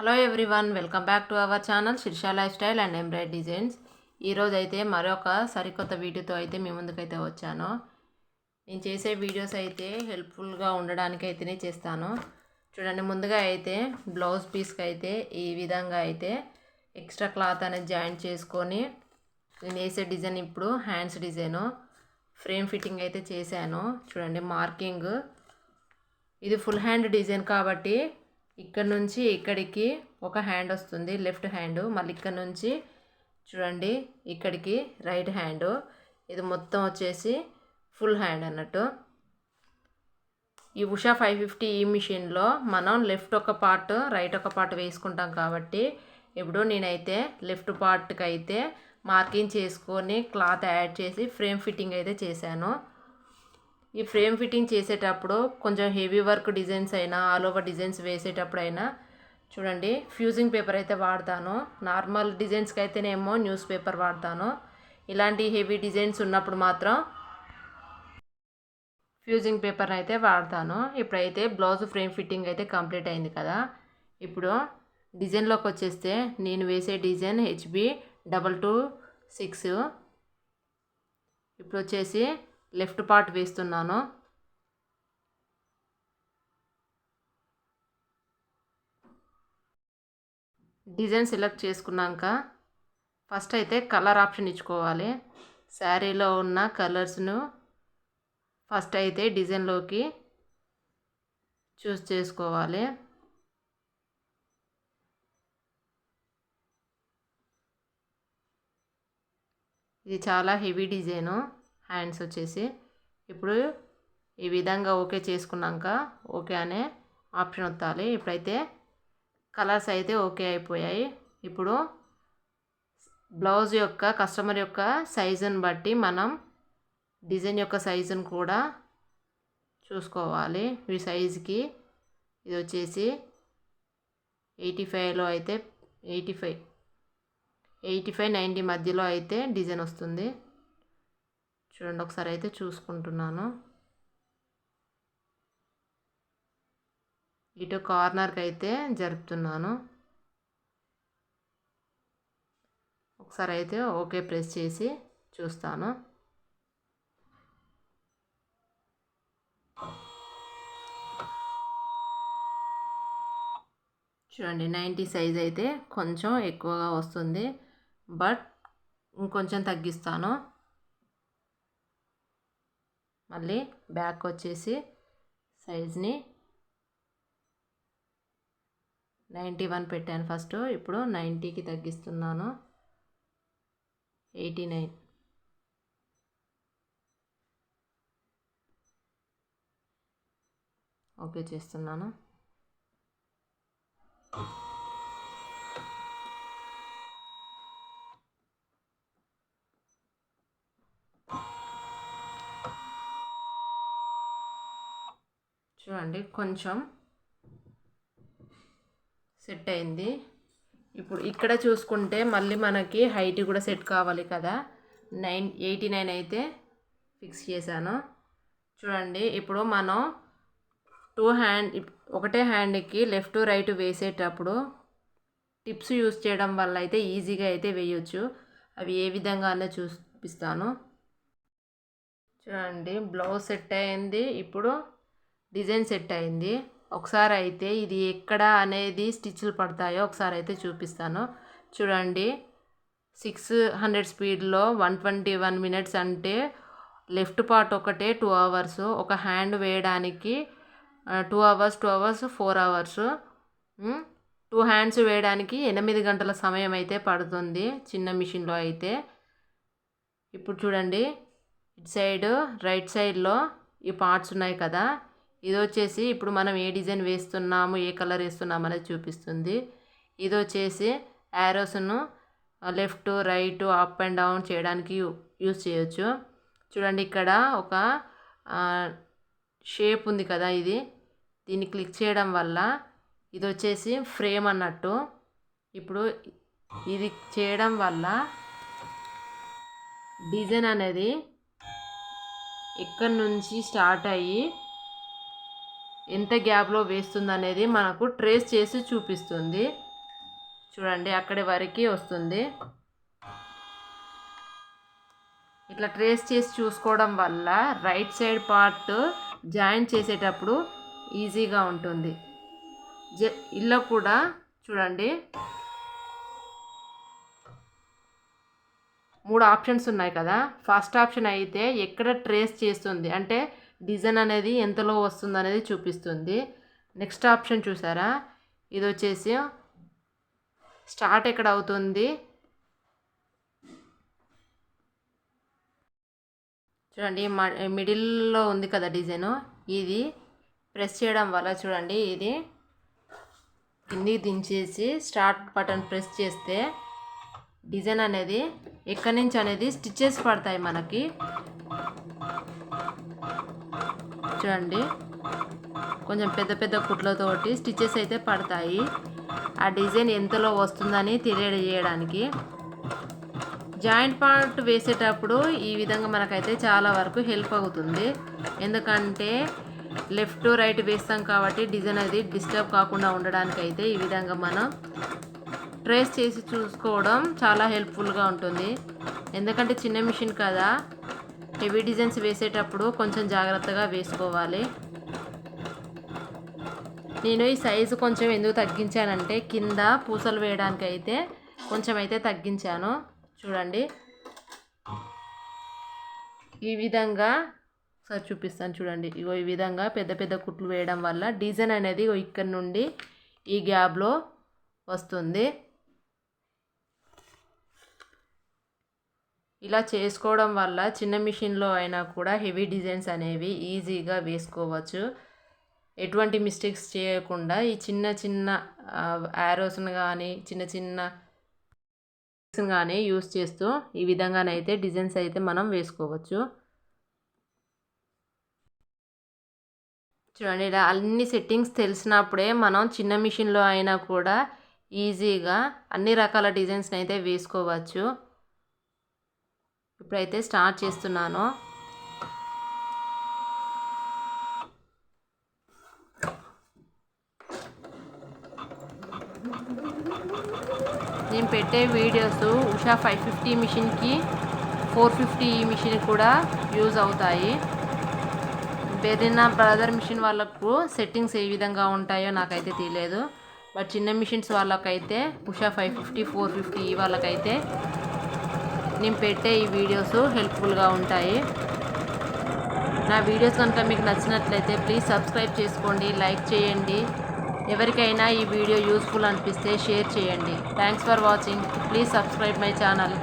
Hello everyone welcome back to our channel Shirsha lifestyle and embroidery designs ఈరోజు అయితే మరొక సరికొత్త వీడియోతో అయితే మీ ముందుకైతే వచ్చాను. నేను చేసే వీడియోస్ అయితే హెల్ప్ఫుల్గా ఉండడానికి అయితేనే చేస్తాను. చూడండి ముందుగా అయితే బ్లౌజ్ పీస్కి అయితే ఈ విధంగా అయితే ఎక్స్ట్రా క్లాత్ అనేది జాయిన్ చేసుకొని నేను వేసే డిజైన్ ఇప్పుడు హ్యాండ్స్ డిజైను ఫ్రేమ్ ఫిట్టింగ్ అయితే చేశాను. చూడండి మార్కింగ్ ఇది ఫుల్ హ్యాండ్ డిజైన్ కాబట్టి ఇక్కడ నుంచి ఇక్కడికి ఒక హ్యాండ్ వస్తుంది లెఫ్ట్ హ్యాండ్. మళ్ళీ ఇక్కడ నుంచి చూడండి ఇక్కడికి రైట్ హ్యాండ్. ఇది మొత్తం వచ్చేసి ఫుల్ హ్యాండ్ అన్నట్టు. ఈ ఉషా ఫైవ్ ఫిఫ్టీ ఈ మిషన్లో మనం లెఫ్ట్ ఒక పార్ట్ రైట్ ఒక పార్ట్ వేసుకుంటాం కాబట్టి ఇప్పుడు నేనైతే లెఫ్ట్ పార్ట్కి అయితే మార్కింగ్ చేసుకొని క్లాత్ యాడ్ చేసి ఫ్రేమ్ ఫిట్టింగ్ అయితే చేశాను. ఈ ఫ్రేమ్ ఫిట్టింగ్ చేసేటప్పుడు కొంచెం హెవీ వర్క్ డిజైన్స్ అయినా ఆల్ ఓవర్ డిజైన్స్ వేసేటప్పుడు అయినా చూడండి ఫ్యూజింగ్ పేపర్ అయితే వాడతాను. నార్మల్ డిజైన్స్కి అయితేనేమో న్యూస్ పేపర్ వాడతాను. ఇలాంటి హెవీ డిజైన్స్ ఉన్నప్పుడు మాత్రం ఫ్యూజింగ్ పేపర్ అయితే వాడతాను. ఇప్పుడైతే బ్లౌజ్ ఫ్రేమ్ ఫిట్టింగ్ అయితే కంప్లీట్ అయింది కదా. ఇప్పుడు డిజైన్లోకి వచ్చేస్తే నేను వేసే design HB double two six. ఇప్పుడు వచ్చేసి లెఫ్ట్ పార్ట్ వేస్తున్నాను. డిజైన్ సెలెక్ట్ చేసుకున్నాక ఫస్ట్ అయితే కలర్ ఆప్షన్ ఇచ్చుకోవాలి. శారీలో ఉన్న కలర్స్ను ఫస్ట్ అయితే డిజైన్లోకి చూస్ చేసుకోవాలి. ఇది చాలా హెవీ డిజైను. హ్యాండ్స్ వచ్చేసి ఇప్పుడు ఈ విధంగా ఓకే చేసుకున్నాక ఓకే అనే ఆప్షన్ వత్తాలి. ఇప్పుడైతే కలర్స్ అయితే ఓకే అయిపోయాయి. ఇప్పుడు బ్లౌజ్ యొక్క కస్టమర్ యొక్క సైజుని బట్టి మనం డిజైన్ యొక్క సైజును కూడా చూసుకోవాలి. ఈ సైజుకి ఇది వచ్చేసి ఎయిటీ ఫైవ్లో అయితే eighty five eighty five ninety మధ్యలో అయితే డిజైన్ వస్తుంది. చూడండి ఒకసారి అయితే చూసుకుంటున్నాను. ఇటు కార్నర్కి అయితే జరుపుతున్నాను. ఒకసారి అయితే ఓకే ప్రెస్ చేసి చూస్తాను. చూడండి నైంటీ సైజ్ అయితే కొంచెం ఎక్కువగా వస్తుంది బట్ ఇంకొంచెం తగ్గిస్తాను. మళ్ళీ బ్యాక్ వచ్చేసి సైజ్ని నైంటీ వన్ పెట్టాను ఫస్ట్. ఇప్పుడు నైంటీకి తగ్గిస్తున్నాను. Eighty nine. ఓకే చేస్తున్నాను. చూడండి కొంచెం సెట్ అయింది. ఇప్పుడు ఇక్కడ చూసుకుంటే మళ్ళీ మనకి హైట్ కూడా సెట్ కావాలి కదా. నైన్ ఎయిటీ నైన్ అయితే ఫిక్స్ చేశాను. చూడండి ఇప్పుడు మనం టూ హ్యాండ్ ఒకటే హ్యాండ్కి లెఫ్ట్ రైట్ వేసేటప్పుడు టిప్స్ యూస్ చేయడం వల్ల అయితే ఈజీగా అయితే వేయొచ్చు. అవి ఏ విధంగా అనే చూపిస్తాను. చూడండి బ్లౌజ్ సెట్ అయింది. ఇప్పుడు డిజైన్ సెట్ అయింది. ఒకసారి అయితే ఇది ఎక్కడ అనేది స్టిచ్లు పడతాయో ఒకసారి అయితే చూపిస్తాను. చూడండి. సిక్స్ హండ్రెడ్ స్పీడ్లో వన్ ట్వంటీ వన్ మినిట్స్ అంటే లెఫ్ట్ పార్ట్ ఒకటే టూ అవర్స్. ఒక హ్యాండ్ వేయడానికి two hours two hours four hours. Two hands వేయడానికి ఎనిమిది గంటల సమయం అయితే పడుతుంది చిన్న మిషన్లో అయితే. ఇప్పుడు చూడండి. ఇటు సైడ్ రైట్ సైడ్లో ఈ పార్ట్స్ ఉన్నాయి కదా. ఇది వచ్చేసి ఇప్పుడు మనం ఏ డిజైన్ వేస్తున్నాము ఏ కలర్ వేస్తున్నాము అనేది చూపిస్తుంది. ఇది వచ్చేసి యారోస్ను left right up and down చేయడానికి యూస్ చేయొచ్చు. చూడండి ఇక్కడ ఒక షేప్ ఉంది కదా ఇది. దీన్ని క్లిక్ చేయడం వల్ల ఇది వచ్చేసి ఫ్రేమ్ అన్నట్టు. ఇప్పుడు ఇది చేయడం వల్ల డిజైన్ అనేది ఎక్కడి నుంచి స్టార్ట్ అయ్యి ఎంత గ్యాప్లో వేస్తుంది అనేది మనకు ట్రేస్ చేసి చూపిస్తుంది. చూడండి అక్కడి వరకు వస్తుంది. ఇట్లా ట్రేస్ చేసి చూసుకోవడం వల్ల రైట్ సైడ్ పార్ట్ జాయిన్ చేసేటప్పుడు ఈజీగా ఉంటుంది. జ ఇల్లు కూడా చూడండి. మూడు ఆప్షన్స్ ఉన్నాయి కదా. ఫస్ట్ ఆప్షన్ అయితే ఎక్కడ ట్రేస్ చేస్తుంది? అంటే డిజైన్ అనేది ఎంతలో వస్తుంది అనేది చూపిస్తుంది. నెక్స్ట్ ఆప్షన్ చూసారా? ఇది వచ్చేసి స్టార్ట్ ఎక్కడ అవుతుంది? చూడండి మిడిల్లో ఉంది కదా డిజైను. ఇది ప్రెస్ చేయడం వల్ల చూడండి ఇది కిందికి దించేసి స్టార్ట్ బటన్ ప్రెస్ చేస్తే డిజైన్ అనేది ఎక్కడి నుంచి అనేది స్టిచ్చెస్ పడతాయి మనకి. చూడండి. కొంచెం పెద్ద పెద్ద కుట్లతోటి స్టిచ్చెస్ అయితే పడతాయి. ఆ డిజైన్ ఎంతలో వస్తుందని తెలియజేయడానికి జాయింట్ పార్ట్ వేసేటప్పుడు ఈ విధంగా మనకైతే చాలా వరకు హెల్ప్ అవుతుంది. ఎందుకంటే లెఫ్ట్ రైట్ వేస్తాం కాబట్టి డిజైన్ అది డిస్టర్బ్ కాకుండా ఉండడానికైతే ఈ విధంగా మనం ట్రేస్ చేసి చూసుకోవడం చాలా హెల్ప్ఫుల్గా ఉంటుంది. ఎందుకంటే చిన్న మిషన్ కదా. హెవీ డిజైన్స్ వేసేటప్పుడు కొంచెం జాగ్రత్తగా వేసుకోవాలి. నేను ఈ సైజు కొంచెం ఎందుకు తగ్గించానంటే కింద పూసలు వేయడానికి అయితే కొంచెం అయితే తగ్గించాను. చూడండి. ఈ విధంగా ఒకసారి చూపిస్తాను చూడండి. ఇగో ఈ విధంగా పెద్ద పెద్ద కుట్లు వేయడం వల్ల డిజైన్ అనేది ఇక్కడ నుండి ఈ గ్యాప్లో వస్తుంది. ఇలా చేసుకోవడం వల్ల చిన్న మిషన్లో అయినా కూడా హెవీ డిజైన్స్ అనేవి ఈజీగా వేసుకోవచ్చు. ఎటువంటి మిస్టేక్స్ చేయకుండా ఈ చిన్న చిన్న యారోస్ని కానీ చిన్న చిన్న కానీ యూస్ చేస్తూ ఈ విధంగానైతే డిజైన్స్ అయితే మనం వేసుకోవచ్చు. చూడండి ఇలా అన్ని సెట్టింగ్స్ తెలిసినప్పుడే మనం చిన్న మిషన్లో అయినా కూడా ఈజీగా అన్ని రకాల డిజైన్స్ని అయితే వేసుకోవచ్చు. ఇప్పుడైతే స్టార్ట్ చేస్తున్నాను. నేను పెట్టే వీడియోస్ ఉషా ఫైవ్ ఫిఫ్టీ మిషన్కి ఫోర్ ఫిఫ్టీ ఈ మిషన్ కూడా యూజ్ అవుతాయి. బెరినా బ్రదర్ మిషన్ వాళ్ళకు సెట్టింగ్స్ ఏ విధంగా ఉంటాయో నాకైతే తెలియదు. బట్ చిన్న మిషన్స్ వాళ్ళకైతే Usha five fifty four fifty వాళ్ళకైతే నేను పెట్టే ఈ వీడియోస్ హెల్ప్ఫుల్గా ఉంటాయి. నా వీడియోస్ కనుక మీకు నచ్చినట్లయితే ప్లీజ్ సబ్స్క్రైబ్ చేసుకోండి లైక్ చేయండి. ఎవరికైనా ఈ వీడియో యూస్ఫుల్ అనిపిస్తే షేర్ చేయండి. Thanks for watching. Please subscribe my channel.